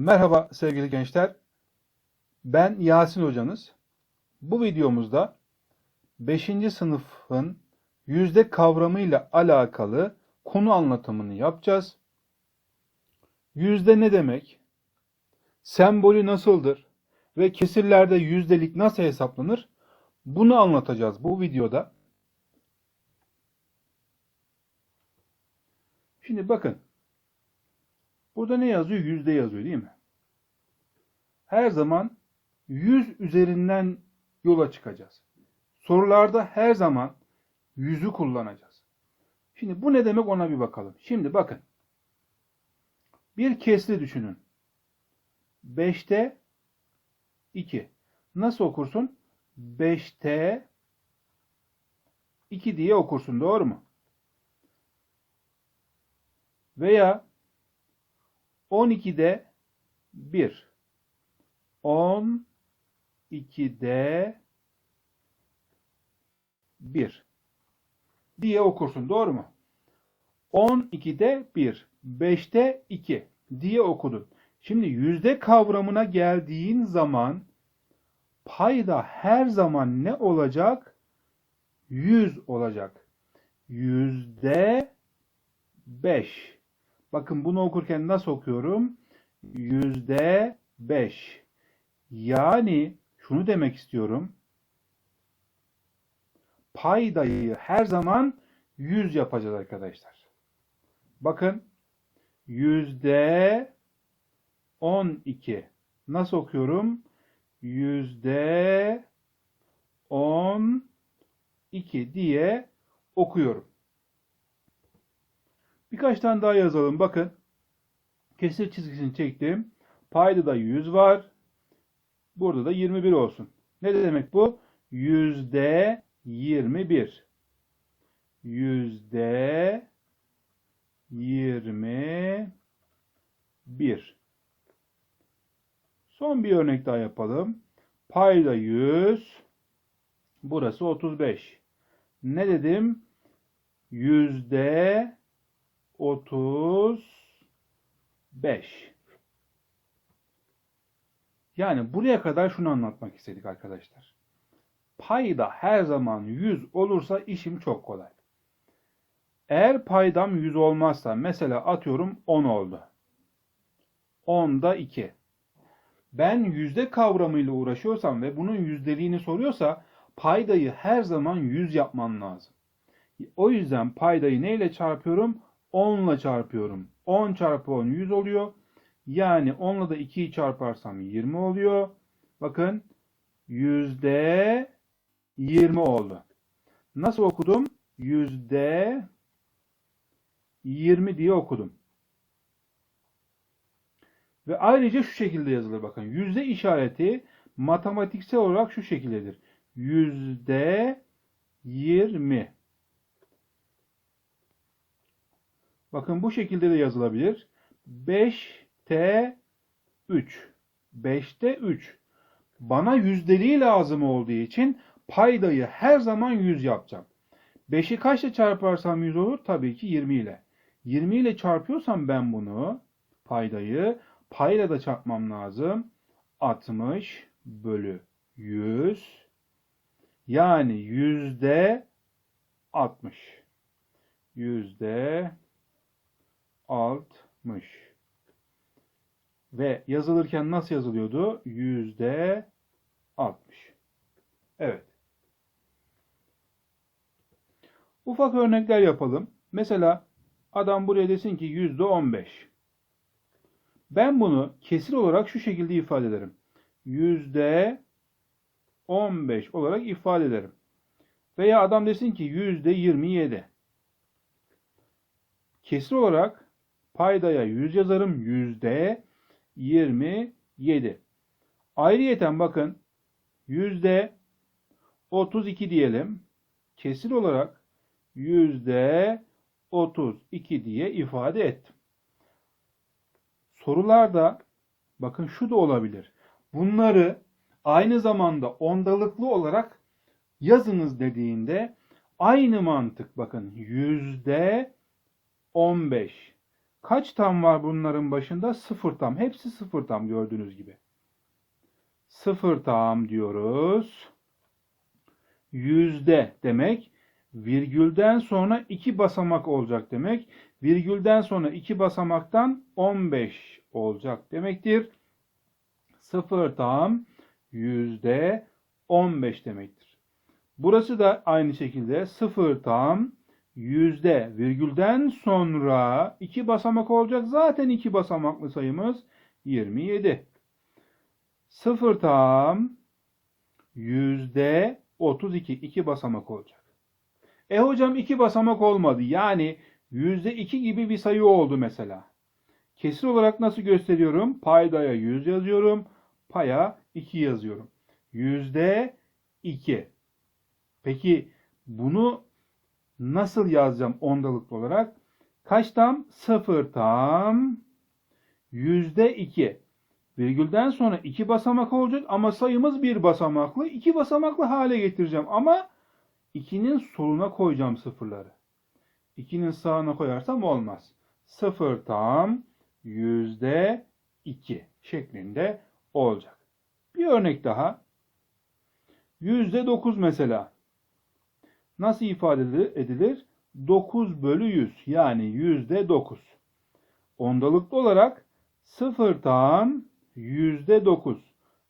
Merhaba sevgili gençler. Ben Yasin hocanız. Bu videomuzda 5. sınıfın yüzde kavramıyla alakalı konu anlatımını yapacağız. Yüzde ne demek? Sembolü nasıldır? Ve kesirlerde yüzdelik nasıl hesaplanır? Bunu anlatacağız bu videoda. Şimdi bakın. Burada ne yazıyor? Yüzde yazıyor değil mi? Her zaman yüz üzerinden yola çıkacağız. Sorularda her zaman yüzü kullanacağız. Şimdi bu ne demek ona bir bakalım. Şimdi bakın. Bir kesri düşünün. 5'te 2. Nasıl okursun? 5'te 2 diye okursun. Doğru mu? Veya 12'de 1. 12'de 1 diye okursun. Doğru mu? 12'de 1, 5'te 2 diye okudun. Şimdi yüzde kavramına geldiğin zaman payda her zaman ne olacak? 100 olacak. Yüzde 5. Bakın bunu okurken nasıl okuyorum? Yüzde 5. Yani şunu demek istiyorum. Paydayı her zaman 100 yapacağız arkadaşlar. Bakın yüzde 12. Nasıl okuyorum? Yüzde 12 diye okuyorum. Birkaç tane daha yazalım. Bakın. Kesir çizgisini çektim. Payda da 100 var. Burada da 21 olsun. Ne demek bu? Yüzde 21. Yüzde 21. Son bir örnek daha yapalım. Payda 100. Burası 35. Ne dedim? Yüzde 35. Yani buraya kadar şunu anlatmak istedik arkadaşlar. Payda her zaman 100 olursa işim çok kolay. Eğer paydam 100 olmazsa mesela atıyorum 10 oldu. 10'da 2. Ben yüzde kavramıyla uğraşıyorsam ve bunun yüzdeliğini soruyorsa paydayı her zaman 100 yapmam lazım. O yüzden paydayı neyle çarpıyorum? 10 ile çarpıyorum. 10 çarpı 10 100 oluyor. Yani 10 ile da 2'yi çarparsam 20 oluyor. Bakın yüzde 20 oldu. Nasıl okudum? Yüzde 20 diye okudum. Ve ayrıca şu şekilde yazılır bakın. Yüzde işareti matematiksel olarak şu şekildedir. Yüzde 20. Bakın bu şekilde de yazılabilir. 5'te 3. 5'te 3. Bana yüzdeliği lazım olduğu için paydayı her zaman 100 yapacağım. 5'i kaçla çarparsam 100 olur? Tabii ki 20 ile. 20 ile çarpıyorsam ben bunu paydayı payla da çarpmam lazım. 60 bölü 100 yani yüzde 60. Yüzde 60. Ve yazılırken nasıl yazılıyordu? Yüzde 60. Evet. Ufak örnekler yapalım. Mesela adam buraya desin ki yüzde 15. Ben bunu kesir olarak şu şekilde ifade ederim. Yüzde 15 olarak ifade ederim. Veya adam desin ki yüzde 27. Kesir olarak paydaya 100 yazarım. Yüzde 27. Ayrıyeten bakın yüzde 32 diyelim. Kesir olarak yüzde 32 diye ifade ettim. Sorularda bakın şu da olabilir. Bunları aynı zamanda ondalıklı olarak yazınız dediğinde aynı mantık bakın yüzde 15 Kaç tam var bunların başında? Sıfır tam. Hepsi sıfır tam gördüğünüz gibi. Sıfır tam diyoruz. Yüzde demek virgülden sonra iki basamak olacak demek. Virgülden sonra iki basamaktan 15 olacak demektir. Sıfır tam yüzde 15 demektir. Burası da aynı şekilde sıfır tam yüzde virgülden sonra iki basamak olacak. Zaten iki basamaklı sayımız 27. Sıfır tam yüzde 32 iki basamak olacak. E hocam iki basamak olmadı. Yani yüzde iki gibi bir sayı oldu mesela. Kesir olarak nasıl gösteriyorum? Paydaya 100 yazıyorum. Paya 2 yazıyorum. Yüzde 2. Peki bunu nasıl yazacağım ondalıklı olarak? Kaç tam? 0 tam yüzde 2. Virgülden sonra iki basamak olacak ama sayımız bir basamaklı. iki basamaklı hale getireceğim ama 2'nin soluna koyacağım sıfırları. 2'nin sağına koyarsam olmaz. 0 tam yüzde 2 şeklinde olacak. Bir örnek daha. Yüzde 9 mesela. Nasıl ifade edilir? 9 bölü 100 yani yüzde 9. Ondalıklı olarak 0 tam yüzde 9.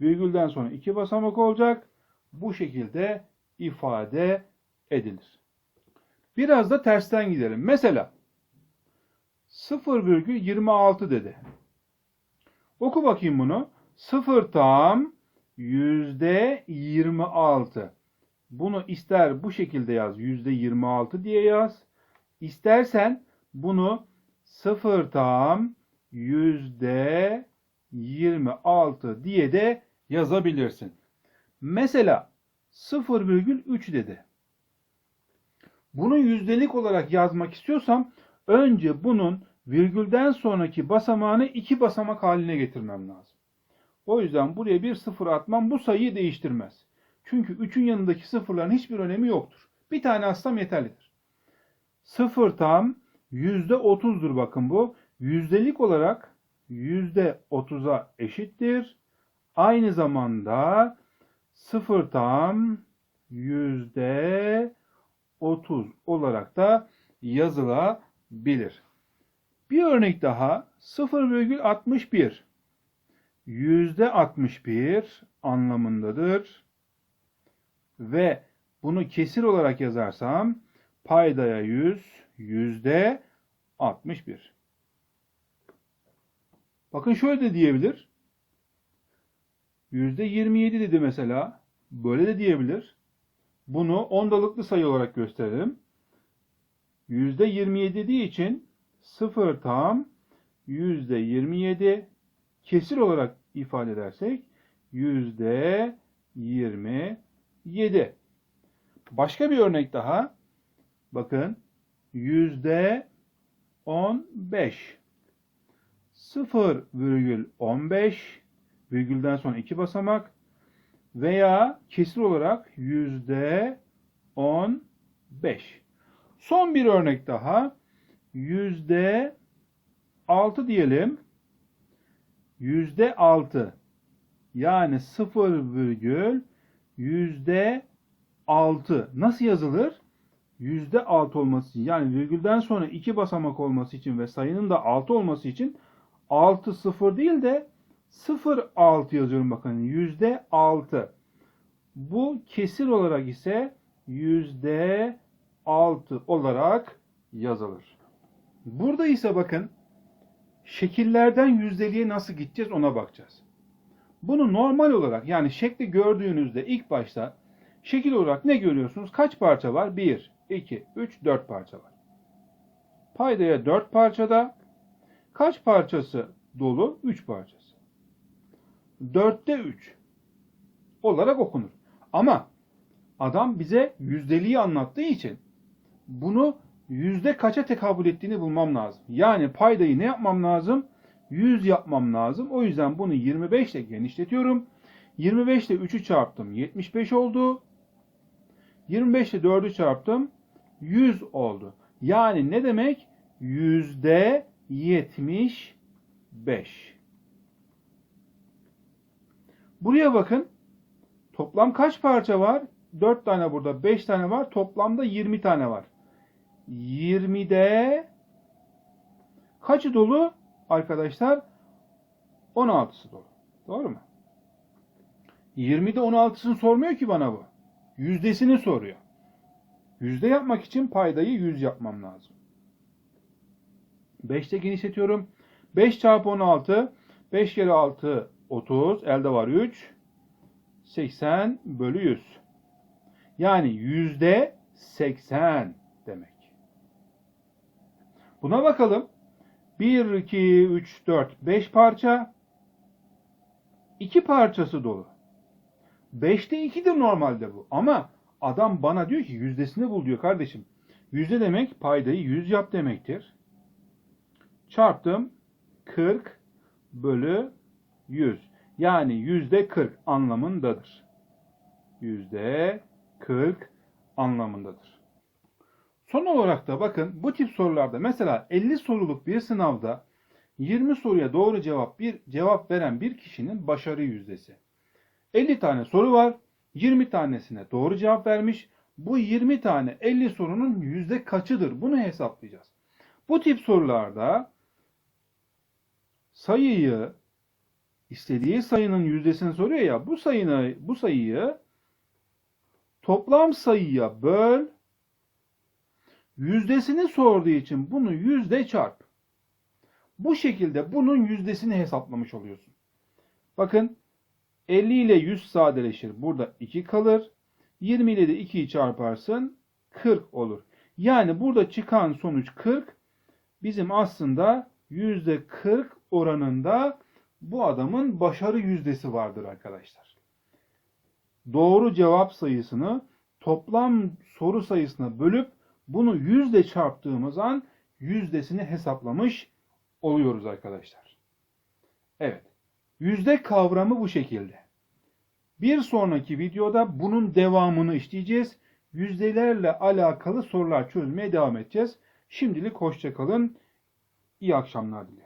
Virgülden sonra iki basamak olacak. Bu şekilde ifade edilir. Biraz da tersten gidelim. Mesela 0,26 dedi. Oku bakayım bunu. 0 tam yüzde 26. Bunu ister bu şekilde yaz yüzde 26 diye yaz. İstersen bunu 0 tam yüzde 26 diye de yazabilirsin. Mesela 0,3 dedi. Bunu yüzdelik olarak yazmak istiyorsam önce bunun virgülden sonraki basamağını iki basamak haline getirmem lazım. O yüzden buraya bir sıfır atmam bu sayıyı değiştirmez. Çünkü 3'ün yanındaki sıfırların hiçbir önemi yoktur. Bir tane atsam yeterlidir. Sıfır tam %30'dur bakın bu. Yüzdelik olarak %30'a eşittir. Aynı zamanda sıfır tam %30 olarak da yazılabilir. Bir örnek daha 0,61 %61 anlamındadır. Ve bunu kesir olarak yazarsam paydaya 100 yüzde 61. Bakın şöyle de diyebilir. Yüzde 27 dedi mesela. Böyle de diyebilir. Bunu ondalıklı sayı olarak gösterelim. Yüzde 27 dediği için 0 tam yüzde 27 kesir olarak ifade edersek yüzde 27. Başka bir örnek daha. Bakın yüzde 15. 0,15 virgülden sonra iki basamak veya kesir olarak yüzde 15. Son bir örnek daha. Yüzde 6 diyelim. Yüzde 6 yani 0 virgül yüzde 6 nasıl yazılır? Yüzde 6 olması için yani virgülden sonra iki basamak olması için ve sayının da 6 olması için 6 0 değil de 0 6 yazıyorum bakın yüzde 6. Bu kesir olarak ise yüzde 6 olarak yazılır. Burada ise bakın şekillerden yüzdeliğe nasıl gideceğiz ona bakacağız. Bunu normal olarak yani şekli gördüğünüzde ilk başta şekil olarak ne görüyorsunuz? Kaç parça var? 1, 2, 3, 4 parça var. Paydaya 4 parçada kaç parçası dolu? 3 parçası. 4'te 3 olarak okunur. Ama adam bize yüzdeliği anlattığı için bunu yüzde kaça tekabül ettiğini bulmam lazım. Yani paydayı ne yapmam lazım? 100 yapmam lazım. O yüzden bunu 25 ile genişletiyorum. 25 ile 3'ü çarptım. 75 oldu. 25 ile 4'ü çarptım. 100 oldu. Yani ne demek? Yüzde 75. Buraya bakın. Toplam kaç parça var? 4 tane burada, 5 tane var. Toplamda 20 tane var. 20'de kaçı dolu arkadaşlar? 16'sı dolu. Doğru mu? 20'de 16'sını sormuyor ki bana bu. Yüzdesini soruyor. Yüzde yapmak için paydayı 100 yapmam lazım. 5'te genişletiyorum. 5 çarpı 16. 5 kere 6 30. Elde var 3. 80 bölü 100. Yani yüzde 80 demek. Buna bakalım. 1, 2, 3, 4, 5 parça. 2 parçası dolu. 5'te 2'dir normalde bu. Ama adam bana diyor ki yüzdesini bul diyor kardeşim. Yüzde demek paydayı 100 yap demektir. Çarptım 40 bölü 100. Yani yüzde 40 anlamındadır. Yüzde 40 anlamındadır. Son olarak da bakın bu tip sorularda mesela 50 soruluk bir sınavda 20 soruya doğru cevap bir cevap veren bir kişinin başarı yüzdesi. 50 tane soru var. 20 tanesine doğru cevap vermiş. Bu 20 tane 50 sorunun yüzde kaçıdır? Bunu hesaplayacağız. Bu tip sorularda sayıyı istediği sayının yüzdesini soruyor ya bu sayını bu sayıyı toplam sayıya böl yüzdesini sorduğu için bunu yüzde çarp. Bu şekilde bunun yüzdesini hesaplamış oluyorsun. Bakın 50 ile 100 sadeleşir. Burada 2 kalır. 20 ile de 2'yi çarparsın 40 olur. Yani burada çıkan sonuç 40. Bizim aslında %40 oranında bu adamın başarı yüzdesi vardır arkadaşlar. Doğru cevap sayısını toplam soru sayısına bölüp bunu yüzde çarptığımız an yüzdesini hesaplamış oluyoruz arkadaşlar. Evet. Yüzde kavramı bu şekilde. Bir sonraki videoda bunun devamını işleyeceğiz. Yüzdelerle alakalı sorular çözmeye devam edeceğiz. Şimdilik hoşçakalın. İyi akşamlar dilerim.